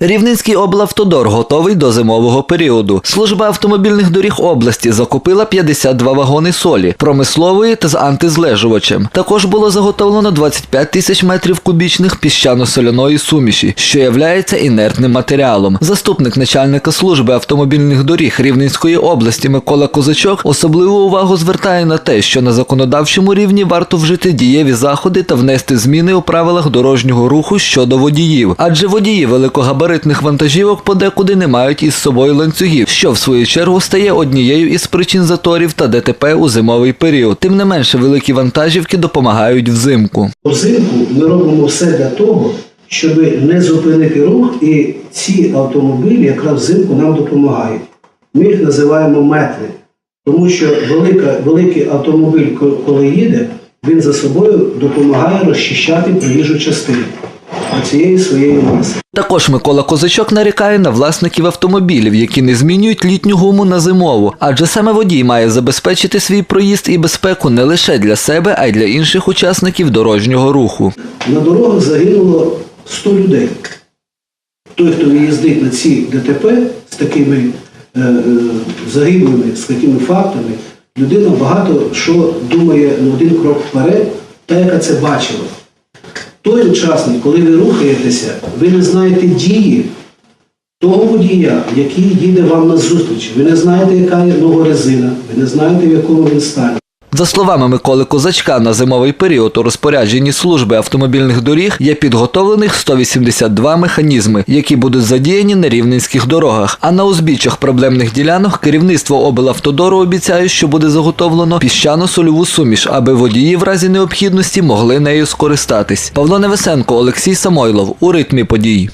Рівненський облавтодор готовий до зимового періоду. Служба автомобільних доріг області закупила 52 вагони солі, промислової та з антизлежувачем. Також було заготовлено 25 тисяч метрів кубічних піщано-соляної суміші, що являється інертним матеріалом. Заступник начальника служби автомобільних доріг Рівненської області Микола Козачок особливу увагу звертає на те, що на законодавчому рівні варто вжити дієві заходи та внести зміни у правилах дорожнього руху щодо водіїв, адже водії великогабаритних вантажівок подекуди не мають із собою ланцюгів, що в свою чергу стає однією із причин заторів та ДТП у зимовий період. Тим не менше, великі вантажівки допомагають взимку. Взимку ми робимо все для того, щоб не зупинити рух, і ці автомобілі якраз взимку нам допомагають. Ми їх називаємо метри, тому що велика, великий автомобіль, коли їде, він за собою допомагає розчищати проїжджу частину цієї своєї маси. Також Микола Козачок нарікає на власників автомобілів, які не змінюють літню гуму на зимову, адже саме водій має забезпечити свій проїзд і безпеку не лише для себе, а й для інших учасників дорожнього руху. На дорогах загинуло 100 людей. Той, хто їздить на ці ДТП з такими е, е, загиблими, з такими фактами, людина багато що думає на один крок вперед, та яка це бачила. Той учасник, коли ви рухаєтеся, ви не знаєте дії того водія, який їде вам на зустріч. Ви не знаєте, яка є нова резина, ви не знаєте, в якому він стані. За словами Миколи Козачка, на зимовий період у розпорядженні служби автомобільних доріг є підготовлених 182 механізми, які будуть задіяні на рівненських дорогах. А на узбіччях проблемних ділянок керівництво облавтодору обіцяє, що буде заготовлено піщано-сольову суміш, аби водії в разі необхідності могли нею скористатись. Павло Невесенко, Олексій Самойлов у ритмі подій.